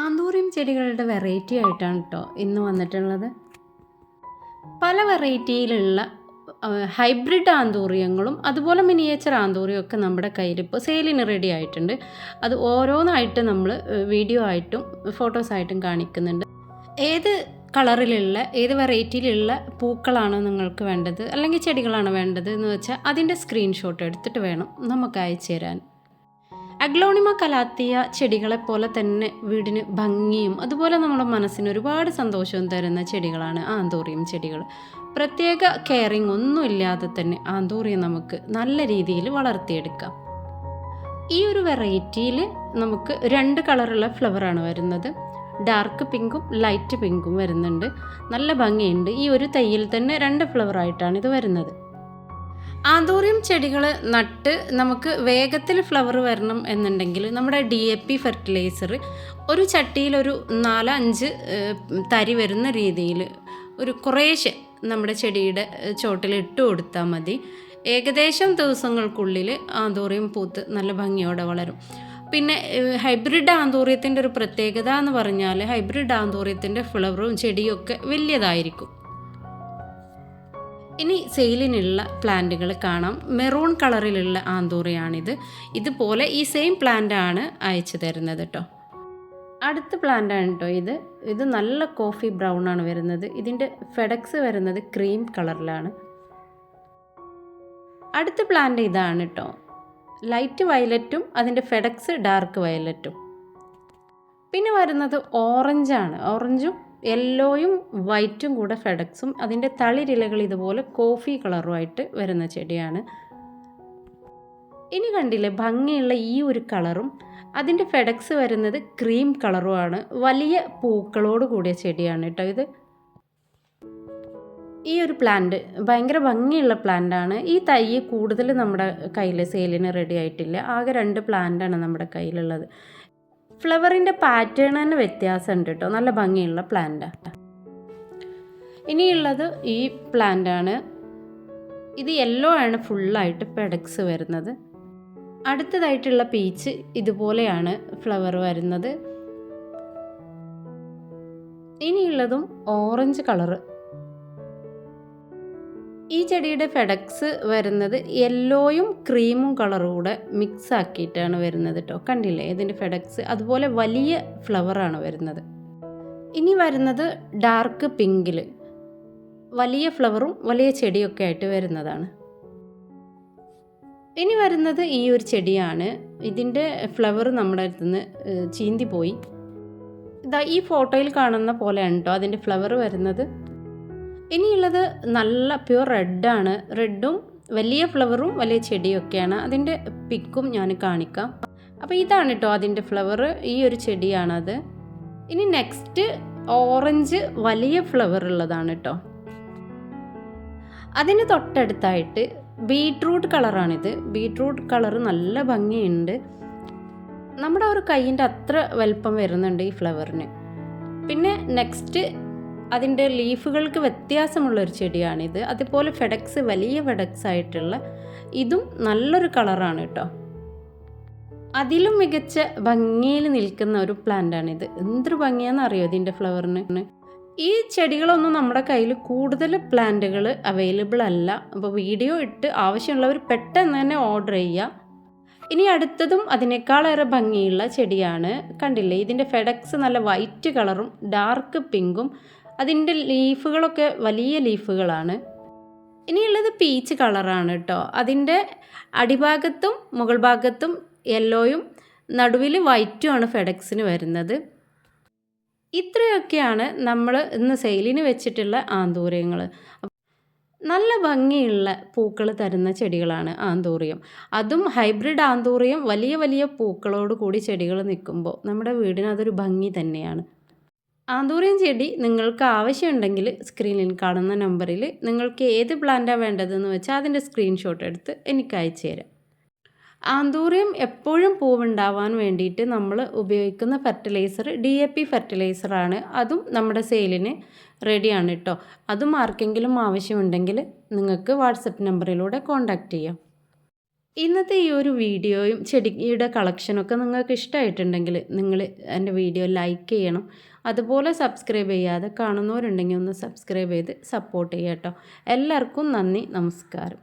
Anthurium ചെടികളുടെ variety ആയിട്ടാണ് കേട്ടോ ഇന്ന് വന്നിട്ടുള്ളത്. പല വെറൈറ്റിയിലുള്ള ഹൈബ്രിഡ് ആന്തൂറിയങ്ങളും അതുപോലെ മിനിയേച്ചർ ആന്തൂറിയം ഒക്കെ നമ്മുടെ കയ്യിൽ ഇപ്പോൾ സെയിലിന് റെഡി ആയിട്ടുണ്ട്. അത് ഓരോന്നായിട്ട് നമ്മൾ വീഡിയോ ആയിട്ടും ഫോട്ടോസായിട്ടും കാണിക്കുന്നുണ്ട്. ഏത് കളറിലുള്ള ഏത് വെറൈറ്റിയിലുള്ള പൂക്കളാണ് നിങ്ങൾക്ക് വേണ്ടത്? അല്ലെങ്കിൽ ചെടികളാണ് വേണ്ടത് എന്ന് വെച്ചാൽ അതിന്റെ സ്ക്രീൻഷോട്ട് എടുത്തിട്ട് വേണം നമുക്ക് അയച്ചു തരാൻ. അഗ്ലോണിമ കലാത്തിയ ചെടികളെ പോലെ തന്നെ വീടിന് ഭംഗിയും അതുപോലെ നമ്മുടെ മനസ്സിന് ഒരുപാട് സന്തോഷവും തരുന്ന ചെടികളാണ് ആന്തോറിയം ചെടികൾ. പ്രത്യേക കെയറിങ് ഒന്നും ഇല്ലാതെ തന്നെ ആന്തോറിയം നമുക്ക് നല്ല രീതിയിൽ വളർത്തിയെടുക്കാം. ഈ ഒരു വെറൈറ്റിയിൽ നമുക്ക് രണ്ട് കളറുള്ള ഫ്ലവറാണ് വരുന്നത്. ഡാർക്ക് പിങ്കും ലൈറ്റ് പിങ്കും വരുന്നുണ്ട്. നല്ല ഭംഗിയുണ്ട്. ഈ ഒരു തൈയിൽ തന്നെ രണ്ട് ഫ്ലവറായിട്ടാണ് ഇത് വരുന്നത്. ആന്തൂറിയം ചെടികൾ നട്ട് നമുക്ക് വേഗത്തിൽ ഫ്ലവർ വരണം എന്നുണ്ടെങ്കിൽ നമ്മുടെ ഡി എ പി ഫെർട്ടിലൈസർ ഒരു ചട്ടിയിലൊരു നാലഞ്ച് നാല് തരി വരുന്ന രീതിയിൽ ഒരു കുറേശ്ശെ നമ്മുടെ ചെടിയുടെ ചോട്ടിൽ ഇട്ട് കൊടുത്താൽ മതി. ഏകദേശം ദിവസങ്ങൾക്കുള്ളിൽ ആന്തോറിയം പൂത്ത് നല്ല ഭംഗിയോടെ വളരും. പിന്നെ ഹൈബ്രിഡ് ആന്തൂറിയത്തിന്റെ ഒരു പ്രത്യേകത എന്ന് പറഞ്ഞാൽ ഹൈബ്രിഡ് ആന്തൂറിയത്തിന്റെ ഫ്ലവറും ചെടിയൊക്കെ വലിയതായിരിക്കും. ഇനി സെയിലിനുള്ള പ്ലാന്റുകൾ കാണാം. മെറൂൺ കളറിലുള്ള ആന്തൂറിയാണിത്. ഇതുപോലെ ഈ സെയിം പ്ലാന്റാണ് അയച്ചു തരുന്നത് കേട്ടോ അടുത്ത പ്ലാന്റാണ് കേട്ടോ ഇത്. ഇത് നല്ല കോഫി ബ്രൗൺ ആണ് വരുന്നത്. ഇതിന്റെ ഫെഡക്സ് വരുന്നത് ക്രീം കളറിലാണ്. അടുത്ത പ്ലാന്റ് ഇതാണ് കേട്ടോ ലൈറ്റ് വയലറ്റും അതിന്റെ ഫെഡക്സ് ഡാർക്ക് വയലറ്റും. പിന്നെ വരുന്നത് ഓറഞ്ചാണ് ഓറഞ്ചും യെല്ലോയും വൈറ്റും കൂടെ ഫെഡക്സും അതിന്റെ തളിരിലകൾ ഇതുപോലെ കോഫി കളറുമായിട്ട് വരുന്ന ചെടിയാണ്. ഇനി കണ്ടില്ലേ ഭംഗിയുള്ള ഈ ഒരു കളറും അതിന്റെ ഫെഡക്സ് വരുന്നത് ക്രീം കളറുമാണ് വലിയ പൂക്കളോട് കൂടിയ ചെടിയാണ് കേട്ടോ ഇത്. ഈ ഒരു പ്ലാന്റ് ഭയങ്കര ഭംഗിയുള്ള പ്ലാന്റാണ് ഈ തൈ കൂടുതൽ നമ്മുടെ കയ്യിൽ സെയിലിന് റെഡി ആയിട്ടില്ല. ആകെ രണ്ട് പ്ലാന്റാണ് നമ്മുടെ കയ്യിലുള്ളത്. ഫ്ലവറിന്റെ പാറ്റേൺ തന്നെ വ്യത്യാസമുണ്ട് കേട്ടോ. നല്ല ഭംഗിയുള്ള പ്ലാന്റാണ് ഇനിയുള്ളത് ഈ പ്ലാന്റാണ് ഇത് യെല്ലോ ആണ് ഫുള്ളായിട്ട് പെഡക്സ് വരുന്നത്. അടുത്തതായിട്ടുള്ള പീച്ച് ഇതുപോലെയാണ് ഫ്ലവർ വരുന്നത്. ഇനിയുള്ളതും ഓറഞ്ച് കളറ് ഈ ചെടിയുടെ ഫെഡക്സ് വരുന്നത് യെല്ലോയും ക്രീമും കളറും കൂടെ മിക്സ് ആക്കിയിട്ടാണ് വരുന്നത് കേട്ടോ കണ്ടില്ലേ? ഇതിന്റെ ഫെഡക്സ് അതുപോലെ വലിയ ഫ്ലവറാണ് വരുന്നത്. ഇനി വരുന്നത് ഡാർക്ക് പിങ്കിൽ വലിയ ഫ്ലവറും വലിയ ചെടിയൊക്കെ ആയിട്ട് വരുന്നതാണ്. ഇനി വരുന്നത് ഈ ഒരു ചെടിയാണ്. ഇതിന്റെ ഫ്ലവർ നമ്മുടെ അടുത്ത് നിന്ന് ചീന്തി പോയി. ഇതാ ഈ ഫോട്ടോയിൽ കാണുന്ന പോലെയാണ് കേട്ടോ അതിന്റെ ഫ്ലവർ വരുന്നത്. ഇനിയുള്ളത് നല്ല പ്യുവർ റെഡാണ് റെഡും വലിയ ഫ്ലവറും വലിയ ചെടിയൊക്കെയാണ്. അതിന്റെ പിക്കും ഞാൻ കാണിക്കാം. അപ്പോൾ ഇതാണ് കേട്ടോ അതിന്റെ ഫ്ലവർ ഈ ഒരു ചെടിയാണത്. ഇനി നെക്സ്റ്റ് ഓറഞ്ച് വലിയ ഫ്ലവർ ഉള്ളതാണ് കേട്ടോ അതിന് തൊട്ടടുത്തായിട്ട് ബീട്രൂട്ട് കളറാണിത് ബീട്രൂട്ട് കളർ നല്ല ഭംഗിയുണ്ട്. നമ്മുടെ ഒരു കൈയിന്റെ അത്ര വലിപ്പം വരുന്നുണ്ട് ഈ ഫ്ലവറിന് പിന്നെ നെക്സ്റ്റ് അതിന്റെ ലീഫുകൾക്ക് വ്യത്യാസമുള്ള ഒരു ചെടിയാണിത്. അതുപോലെ ഫെഡക്സ് വലിയ ഫെഡക്സ് ആയിട്ടുള്ള ഇതും നല്ലൊരു കളറാണ് കേട്ടോ. അതിലും മികച്ച ഭംഗിയിൽ നിൽക്കുന്ന ഒരു പ്ലാന്റാണിത്. എന്തൊരു ഭംഗിയാണെന്ന് അറിയോ ഇതിന്റെ ഫ്ലവറിന്? ഈ ചെടികളൊന്നും നമ്മുടെ കയ്യിൽ കൂടുതൽ പ്ലാന്റുകൾ അവൈലബിൾ അല്ല. അപ്പോൾ വീഡിയോ ഇട്ട് ആവശ്യമുള്ളവർ പെട്ടെന്ന് തന്നെ ഓർഡർ ചെയ്യുക. ഇനി അടുത്തതും അതിനേക്കാളേറെ ഭംഗിയുള്ള ചെടിയാണ്. കണ്ടില്ലേ? ഇതിന്റെ ഫെഡക്സ് നല്ല വൈറ്റ് കളറും ഡാർക്ക് പിങ്കും അതിന്റെ ലീഫുകളൊക്കെ വലിയ ലീഫുകളാണ്. ഇനിയുള്ളത് പീച്ച് കളറാണ് കേട്ടോ അതിന്റെ അടിഭാഗത്തും മുകൾ ഭാഗത്തും യെല്ലോയും നടുവിൽ വൈറ്റുമാണ് ഫെഡക്സിന് വരുന്നത്. ഇത്രയൊക്കെയാണ് നമ്മൾ ഇന്ന് സെയിലിന് വെച്ചിട്ടുള്ള ആന്തൂര്യങ്ങൾ നല്ല ഭംഗിയുള്ള പൂക്കൾ തരുന്ന ചെടികളാണ് ആന്തൂറിയം. അതും ഹൈബ്രിഡ് ആന്തൂറിയം വലിയ വലിയ പൂക്കളോട് കൂടി ചെടികൾ നിൽക്കുമ്പോൾ നമ്മുടെ വീടിന് അതൊരു ഭംഗി തന്നെയാണ്. ആന്തൂറിയം ചെടി നിങ്ങൾക്ക് ആവശ്യമുണ്ടെങ്കിൽ സ്ക്രീനിൽ കാണുന്ന നമ്പറിൽ നിങ്ങൾക്ക് ഏത് പ്ലാന്റാണ് വേണ്ടതെന്ന് വെച്ചാൽ അതിന്റെ സ്ക്രീൻഷോട്ട് എടുത്ത് എനിക്ക് അയച്ചു തരാം. ആന്തൂറിയം എപ്പോഴും പൂവുണ്ടാവാൻ വേണ്ടിയിട്ട് നമ്മൾ ഉപയോഗിക്കുന്ന ഫെർട്ടിലൈസർ ഡി എ പി ഫെർട്ടിലൈസറാണ് അതും നമ്മുടെ സെയിലിന് റെഡിയാണ് കേട്ടോ അതും ആർക്കെങ്കിലും ആവശ്യമുണ്ടെങ്കിൽ നിങ്ങൾക്ക് വാട്സപ്പ് നമ്പറിലൂടെ കോൺടാക്റ്റ് ചെയ്യാം. ഇന്നത്തെ ഈ ഒരു വീഡിയോയും ചെടിയുടെ കളക്ഷനൊക്കെ നിങ്ങൾക്ക് ഇഷ്ടമായിട്ടുണ്ടെങ്കിൽ നിങ്ങൾ എന്റെ വീഡിയോ ലൈക്ക് ചെയ്യണം. അതുപോലെ സബ്സ്ക്രൈബ് ചെയ്യാതെ കാണുന്നവരുണ്ടെങ്കിൽ ഒന്ന് സബ്സ്ക്രൈബ് ചെയ്ത് സപ്പോർട്ട് ചെയ്യാം കേട്ടോ. എല്ലാവർക്കും നന്ദി നമസ്കാരം.